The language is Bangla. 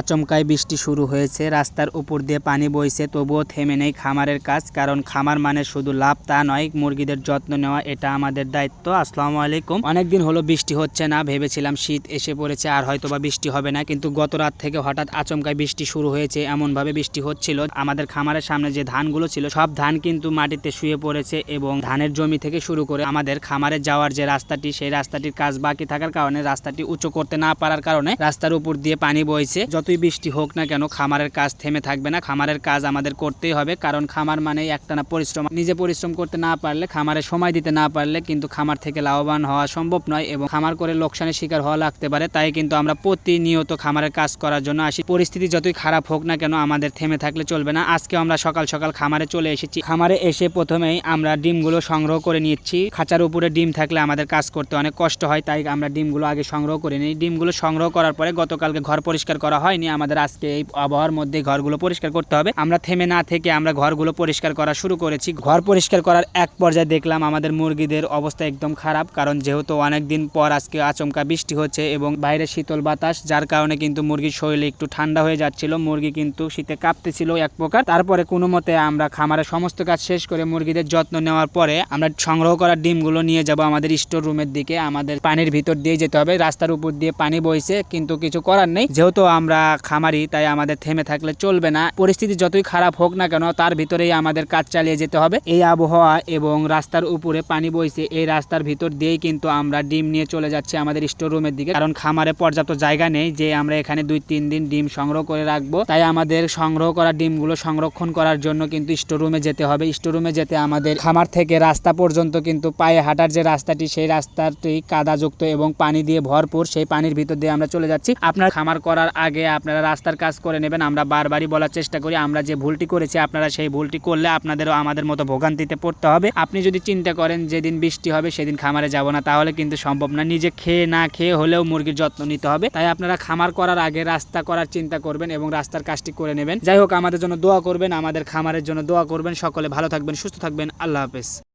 আচমকায় বৃষ্টি শুরু হয়েছে। রাস্তার উপর দিয়ে পানি বইছে, তবুও থেমে নেই খামারের কাজ, কারণ খামার মানে শুধু লাভ তা নয়, মুরগিদের যত্ন নেওয়া এটা আমাদের দায়িত্ব। আসসালামু আলাইকুম। অনেকদিন হলো বৃষ্টি হচ্ছে না, ভেবেছিলাম শীত এসে পড়েছে আর হয়তো বা বৃষ্টি হবে না, কিন্তু গত রাত থেকে হঠাৎ আচমকায় বৃষ্টি শুরু হয়েছে, এমনভাবে বৃষ্টি হচ্ছিল। আমাদের খামারের সামনে যে ধানগুলো ছিল, সব ধান কিন্তু মাটিতে শুয়ে পড়েছে এবং ধানের জমি থেকে শুরু করে আমাদের খামারে যাওয়ার যে রাস্তাটি, সেই রাস্তাটির কাজ বাকি থাকার কারণে রাস্তাটি উঁচু করতে না পারার কারণে রাস্তার উপর দিয়ে পানি বইছে। যতই বৃষ্টি হোক না কেন খামারের কাজ থেমে থাকবে না। খামারের কাজ আমাদের করতেই হবে, কারণ খামার মানেই একটানা পরিশ্রম। নিজে পরিশ্রম করতে না পারলে, খামারে সময় দিতে না পারলে কিন্তু খামার থেকে লাভবান হওয়া সম্ভব নয় এবং খামার করে লোকসানের শিকার হওয়া লাগতে পারে। তাই কিন্তু আমরা প্রতিনিয়ত খামারের কাজ করার জন্য আসি। পরিস্থিতি যতই খারাপ হোক না কেন আমাদের থেমে থাকলে চলবে না। আজকে আমরা সকাল সকাল খামারে চলে এসেছি। খামারে এসে প্রথমেই আমরা ডিমগুলো সংগ্রহ করে নিচ্ছি। খাঁচার উপরে ডিম থাকলে আমাদের কাজ করতে অনেক কষ্ট হয়, তাই আমরা ডিমগুলো আগে সংগ্রহ করে নিই। ডিমগুলো সংগ্রহ করার পরে গতকালকে ঘর পরিষ্কার করা হয়নি। আমাদের আজকে এই আবহাওয়ার মধ্যে ঘরগুলো পরিষ্কার করতে হবে। আমরা থেমে না থেকে আমরা ঘরগুলো পরিষ্কার করা শুরু করেছি। ঘর পরিষ্কার করার এক পর্যায়ে দেখলাম আমাদের মুরগিদের অবস্থা একদম খারাপ, কারণ যেহেতু অনেক দিন পর আজকে আচমকা বৃষ্টি হচ্ছে এবং বাইরে শীতল বাতাস, যার কারণে কিন্তু মুরগির শরীরে একটু ঠান্ডা হয়ে যাচ্ছিল। মুরগি কিন্তু শীতে কাঁপতেছিল এক প্রকার। তারপরে কোনো মতে আমরা খামারের সমস্ত কাজ শেষ করে মুরগিদের যত্ন নেওয়ার পরে আমরা সংগ্রহ করা ডিমগুলো নিয়ে যাব আমাদের স্টোর রুমের দিকে। আমাদের পানির ভিতর দিয়ে যেতে হবে। রাস্তার উপর দিয়ে পানি বইছে, কিন্তু কিছু করার নেই। যেহেতু আমরা খামারি, তাই আমাদের থেমে থাকলে চলবে না। পরিস্থিতি যতই খারাপ হোক না কেন, তার ভিতরেই আমাদের কাজ চালিয়ে যেতে হবে। এই আবহাওয়া এবং রাস্তার উপরে পানি বইছে, এই রাস্তার ভিতর দিয়েই কিন্তু আমরা ডিম নিয়ে চলে যাচ্ছি আমাদের স্টোর রুমের দিকে। কারণ খামারে পর্যাপ্ত জায়গা নেই যে আমরা এখানে দুই তিন দিন ডিম সংগ্রহ করে রাখব। তাই আমাদের সংগ্রহ করা ডিমগুলো সংরক্ষণ করার জন্য কিন্তু স্টোর রুমে যেতে হবে। স্টোর রুমে যেতে আমাদের খামার থেকে রাস্তা পর্যন্ত কিন্তু পায়ে হাঁটার যে রাস্তাটি, সেই রাস্তাটি কাদাযুক্ত এবং পানি দিয়ে ভরপুর, সেই পানির ভিতর দিয়ে আমরা চলে যাচ্ছি। আপনার খামার করার আগে আপনারা রাস্তার কাজ করে নেবেন, আমরা বারবারই বলার চেষ্টা করি, আমরা যে ভুলটি করেছি আপনারা সেই ভুলটি করলে আপনাদেরও আমাদের মতো ভোগান্তিতে পড়তে হবে। আপনি যদি চিন্তা করেন যেদিন বৃষ্টি হবে সেদিন খামারে যাব না, তাহলে কিন্তু সম্ভব না। নিজে খেয়ে না খেয়ে হলেও মুরগির যত্ন নিতে হবে। তাই আপনারা খামার করার আগে রাস্তা করার চিন্তা করবেন এবং রাস্তার কাজটি করে নেবেন। যাই হোক, আমাদের জন্য দোয়া করবেন, আমাদের খামারের জন্য দোয়া করবেন। সকলে ভালো থাকবেন, সুস্থ থাকবেন। আল্লাহ হাফেজ।